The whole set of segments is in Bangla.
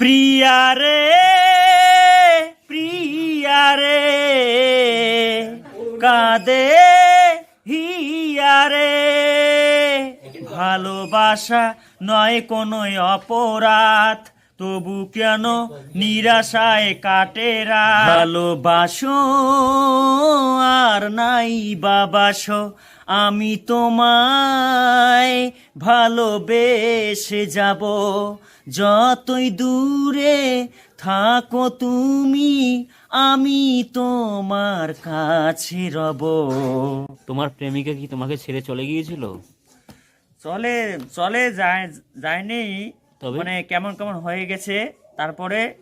প্রিয়া রে প্রিয়া রে কাঁদে হিয়া রে। ভালোবাসা নয় কোনো অপরাধ তবু কেন নিরাশায় কাটে রাত? ভালোবাসো আর নাই বাবাসো আমি তোমায় ভালোবেসে যাব। যতই দূরে থাকো তুমি আমি তোমার কাছে রব। তোমার প্রেমিকা কি তোমাকে ছেড়ে চলে গিয়েছিল? চলে চলে যায় যায়নি। তবে? মানে কেমন কেমন হয়ে গেছে? তারপরে?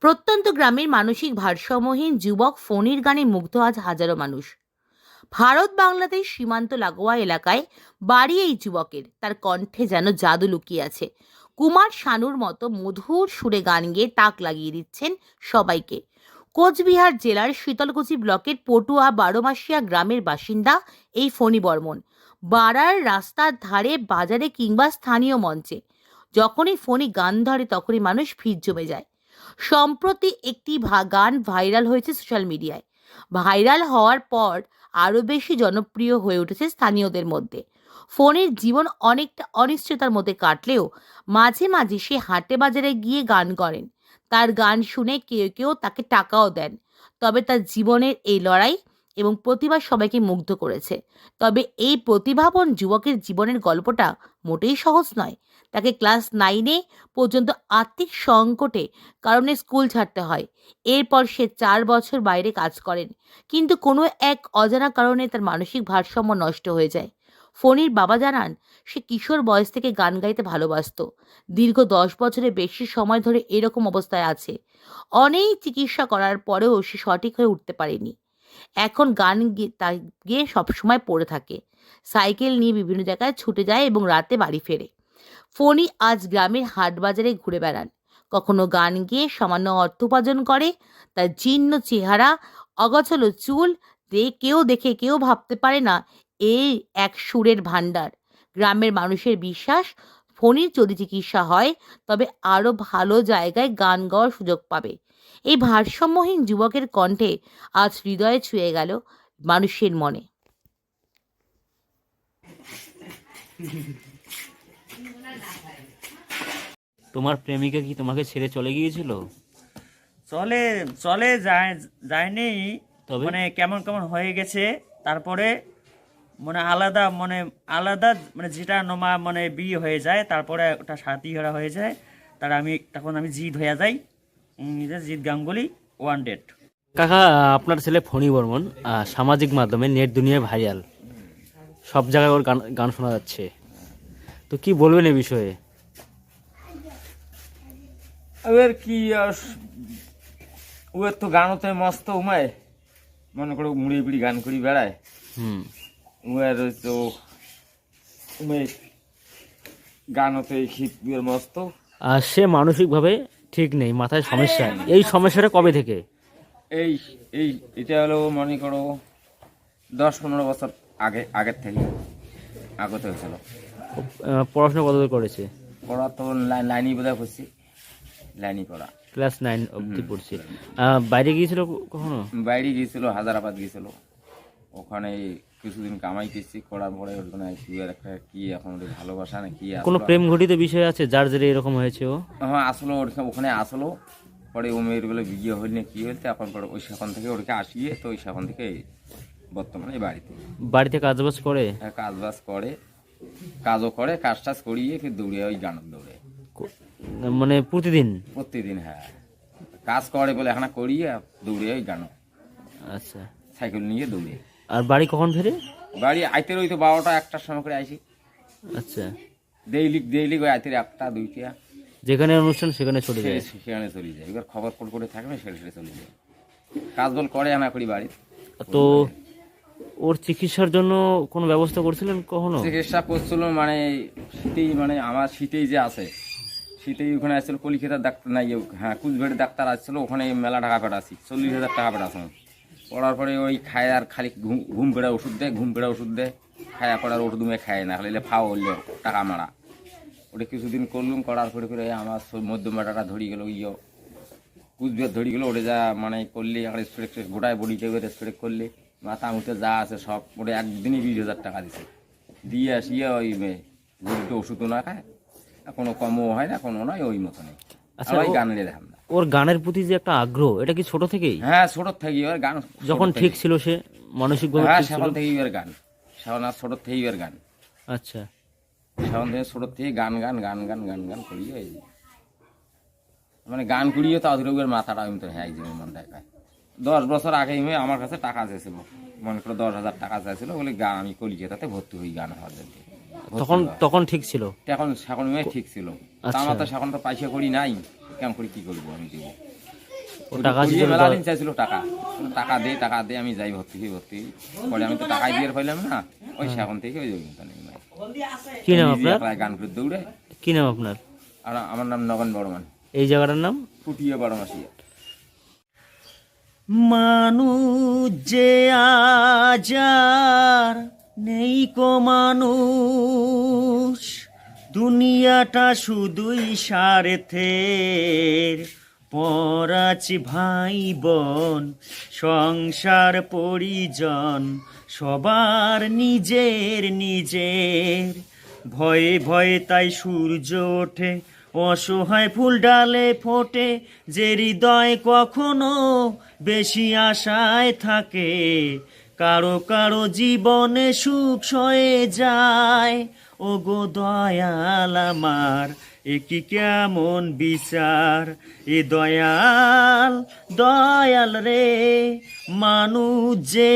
প্রত্যন্ত গ্রামের মানসিক ভারসাম্যহীন যুবক ফণির গানে মুগ্ধ আজ হাজারো মানুষ। ভারত বাংলাদেশ সীমান্ত লাগোয়া এলাকায় বাড়ি এই যুবকের। তার কণ্ঠে যেন জাদু লুকিয়ে আছে। কুমার শানুর মতো মধুর সুরে গান গেয়ে তাক লাগিয়ে দিচ্ছেন সবাইকে। কোচবিহার জেলার শীতলকুচি ব্লকের পটুয়া বারোমাসিয়া গ্রামের বাসিন্দা এই ফণি বর্মন। বাড়ার রাস্তার ধারে বাজারে কিংবা স্থানীয় মঞ্চে। যখনই ফোনে গান ধরে তখনই মানুষ ভিড় জমে যায়। সম্প্রতি একটি গান ভাইরাল হয়েছে সোশ্যাল মিডিয়ায় ভাইরাল হওয়ার পর আরও বেশি জনপ্রিয় হয়ে উঠেছে স্থানীয়দের মধ্যে। ফোনের জীবন অনেকটা অনিশ্চয়তার মধ্যে কাটলেও মাঝে মাঝে সে হাটে বাজারে গিয়ে গান করেন। তার গান শুনে কেউ কেউ তাকে টাকাও দেন। তবে তার জীবনের এই লড়াই এবং প্রতিভা সবাইকে মুগ্ধ করেছে। তবে এই প্রতিভাবন যুবকের জীবনের গল্পটা মোটেই সহজ নয়। তাকে ক্লাস নাইনে পর্যন্ত আর্থিক সংকটে কারণে স্কুল ছাড়তে হয়। এরপর সে চার বছর বাইরে কাজ করেন, কিন্তু কোনো এক অজানা কারণে তার মানসিক ভারসাম্য নষ্ট হয়ে যায়। ফণির বাবা জানান, সে কিশোর বয়স থেকে গান গাইতে ভালোবাসত। দীর্ঘ দশ বছরের বেশি সময় ধরে এরকম অবস্থায় আছে। অনেক চিকিৎসা করার পরেও সে সঠিক হয়ে উঠতে পারেনি। এখন গান গিয়ে সবসময় পড়ে থাকে। সাইকেল নিয়ে বিভিন্ন জায়গায় ছুটে যায় এবং রাতে বাড়ি ফেরে। ফণি আজ গ্রামের হাট বাজারে ঘুরে বেড়ান। কখনো গান গেয়ে সামান্য অর্থ উপার্জন করে, তার জীর্ণ চেহারা, অগছল চুল, দে কেউ দেখে কেউ ভাবতে পারে না, এই এক সুরের ভাণ্ডার। গ্রামের মানুষের বিশ্বাস ফণির যদি চিকিৎসা হয়, তবে আরও ভালো জায়গায় গান গাওয়ার সুযোগ পাবে। এই ভারসাম্যহীন যুবকের কণ্ঠে আজ হৃদয়ে ছুঁয়ে গেল মানুষের মনে। তোমার প্রেমিকা কি তোমাকে ছেড়ে চলে গিয়েছিল? চলে চলে যায় যায়নি। তবে? মানে কেমন কেমন হয়ে গেছে তারপরে মানে আলাদা মানে আলাদা মানে যেটা নোমা মানে বিয়ে হয়ে যায় তারপরে ওটা সাথী হরা হয়ে যায় তার আমি তখন আমি জিদ হয়ে যাই। জিৎ গাঙ্গুলি ওয়ান ডেট কাকা আপনার ছেলে ফণি বর্মন সামাজিক মাধ্যমে নেট দুনিয়ায় ভাইরাল সব জায়গায় ওর গান গান শোনা যাচ্ছে। তো কি বলবেন এই বিষয়ে? এবার কি ওর তো গানতে মস্ত উমায় মনে করো মুড়ি পিড়ি গান করি বেড়ায় হুম উমের তো উমে গানতে শীতের মস্ত আর সে মানসিকভাবে ঠিক নেই মাথায় সমস্যা এই সমস্যাটা কবে থেকে এই এই এটা হলো মনে করো দশ পনেরো বছর আগে আগের থেকে। আগতে হয়েছিল পড়াশোনা কত করেছে? পড়া তো লাই- লাইনই বোধহয় করছি। লাইনই পড়া ক্লাস নাইন অবধি পড়ছে। বাইরে গিয়েছিল কখনো? বাইরে গিয়েছিল হাজারাবাদ গিয়েছিল। ওখানে কিছুদিন কামাই করছি করার পরে ওখানে কি আর একটা কি এখন ওদের ভালোবাসা না কি কোনো প্রেম ঘটিত বিষয় আছে যার জেরে এরকম হয়েছে ও? হ্যাঁ আসলো ওখানে ওখানে আসলো। পরে ও মেয়ের বলে বিয়ে হইল না কি হইল এখন পরে ওই সেখান থেকে ওটাকে আসিয়ে তো ওই সেখান থেকে বর্তমানে বাড়িতে। বাড়িতে কাজবাজ করে? হ্যাঁ, কাজ বাজ করে কাজও করে কাজ টাজ করিয়ে ফির দৌড়ে ওই গানের দৌড়ে। কো- মানে প্রতিদিন? প্রতিদিন হ্যাঁ। কাজ করে বলে এখানে করিয়ে দৌড়ে ওই গান। আচ্ছা। সাইকেল নিয়ে দৌড়ে। আর বাড়ি কখন ফেরে? বাড়ি আইতে রইতো বারোটা একটার সময় করে আসি আচ্ছা। ডেইলি ডেইলি ওই আইতে একটা দুইটা। যেখানে অনুষ্ঠান সেখানে চলে যায়। সেখানে চলে যায়। এবার খবর করে করে থাকবে সেটা সেটা চলে যায়। কাজ বল করে আনা করি বাড়ি তো ওর চিকিৎসার জন্য কোনো ব্যবস্থা করছিলেন কখনো? চিকিৎসা করছিল মানে শীতেই মানে আমার শীতেই যে আছে শীতেই ওখানে আসছিল, কলিকাতার ডাক্তার নাই হ্যাঁ কুচবিহারের ডাক্তার আসছিল, ওখানে মেলা টাকা পেটাছি চল্লিশ হাজার টাকা পেটাছিলাম পড়ার পরে ওই খায় আর খালি ঘুম পেড়া ওষুধ দেয়, ঘুম পেড়া ওষুধ দেয়, খায়া পড়ার ওষুধ মেয়ে খায় না, খালি ফাও হইলে, টাকা মারা। ওটা কিছুদিন করলুম, করার পরে করে আমার মধ্যম বেটাটা ধরি গেল ইয়ে। কুচবিহার ধরি গেলো, ওটা যা মানে করলে একটা স্প্রে গোটায় বডি টেপের স্প্রে করলে, মাথা মুখে যা আছে সব, ওটা একদিনই বিশ হাজার টাকা দিছে। দিয়ে আসিয়ে ওই গরুতে ওষুধও না খায় আর কোনো কমও হয় না কোনো নয় ওই মতো নেই আচ্ছা, সবাই গান দেখাম না। ওর গানের প্রতি যে একটা আগ্রহ এটা কি ছোট থেকেই? হ্যাঁ ছোটোর থেকে ওর গান যখন ঠিক ছিল সে মানসিকভাবে হ্যাঁ সেখান থেকেই ওর গান। সেখান আর ছোটোর থেকেই ওর গান। আচ্ছা। সেখান থেকে ছোটোর থেকে গান গান গান গান গান গান করিয়ে মানে গান করিয়ে তাদের ওর মাথাটা আমি তো হ্যাঁ এই জন্য মন দেখায় দশ বছর আগে আমি আমার কাছে টাকা চেয়েছিল। মনে করো দশ হাজার টাকা চাইছিল বলে গান আমি কলিকাতাতে ভর্তি হই গান হওয়ার জন্য। তখন তখন ঠিক ছিল? এখন সেখন মেয়ে ঠিক ছিল। আচ্ছা। আমার তো সেখন তো পয়সা করি নাই। কেমন করে কি করব আমি দেবো? টাকা করিয়ে ছিল মেলা দ- দিন চাইছিল টাকা। টাকা দে টাকা দে আমি যাই ভর্তি হই ভর্তি পরে আমি তো টাকাই দিয়ে পাইলাম না। ওই সেখন থেকে ওই ওই মতন এই। কি নাম আপনার? গান করে দৌড়ে। কি নাম আপনার? আর আমার নাম নগন বড়মান এই জায়গাটার নাম? ফুটিয়ে বড় মানুষ যে আজার নেই কো মানুষ, দুনিয়াটা শুধুই স্বার্থের। পরাছি ভাই বোন, সংসার পরিজন, সবার নিজের নিজের। ভয়ে ভয়ে তাই সূর্য ওঠে, অসহায় ফুল ডালে ফোটে, যে হৃদয় কখনো বেশি আশায় থাকে। কারও কারও জীবনে সুখ সয়ে যায়। ও গো দয়াল আমার, এ কি কেমন বিচার? এ দয়াল দয়াল রে, মানুষ যে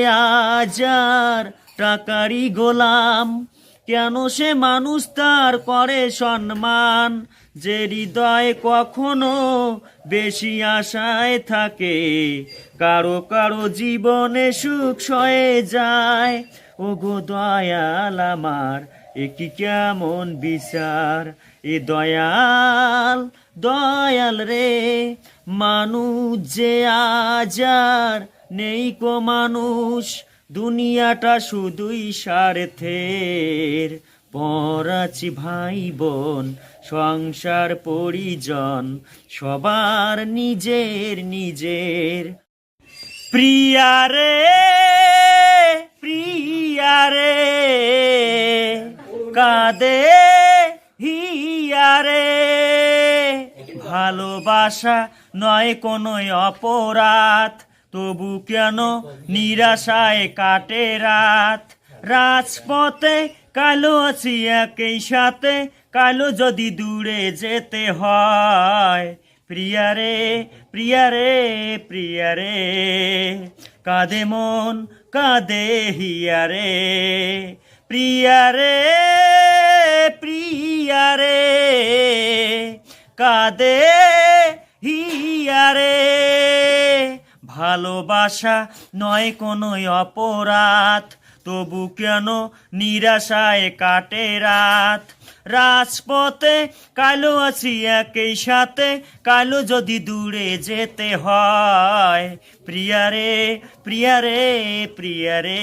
আজার টাকারি গোলাম, কেন সে মানুষ তার করে সম্মান? যে হৃদয় কখনো বেশি আশায় থাকে, কারও কারও জীবনে সুখ সয়ে যায়। ও গো দয়াল আমার, এ কি কেমন বিচার? এ দয়াল দয়াল রে, মানুষ যে আজার নেই কো মানুষ, দুনিয়াটা শুধুই স্বার্থের। পরাছি ভাই বোন সংসার পরিজন, সবার নিজের নিজের। প্রিয়ারে প্রিয়ারে কাদে হিয়ারে ভালোবাসা নয় কোনো অপরাধ, তবু কেন নিরাশায় কাটে রাত? রাজপথে কালো আছি একই সাথে, কালো যদি দূরে যেতে হয়। প্রিয়ারে প্রিয়ারে প্রিয়ারে কাঁদে মন, কাঁদে হিয়ারে প্রিয়ারে প্রিয়ারে কাঁদে হিয়ারে ভালোবাসা নয় কোনো অপরাধ তবু কেন নিরাশায় কাটে রাত? রাজপথে কালো আছি একই সাথে কালো যদি দূরে যেতে হয়। প্রিয়ারে প্রিয়ারে প্রিয়ারে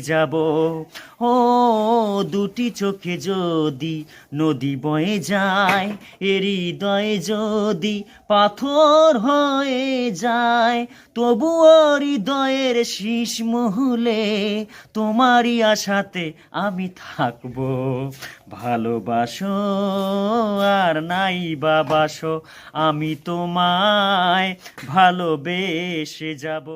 যাব। ও, দুটি চোখে যদি নদী বয়ে যায়, এ হৃদয়ে যদি পাথর হয়ে যায়, তবুও হৃদয়ের শীষ মহুলে তোমারই আশাতে আমি থাকব। ভালোবাসো আর নাই বাবাসো আমি তোমায় ভালোবেসে যাব।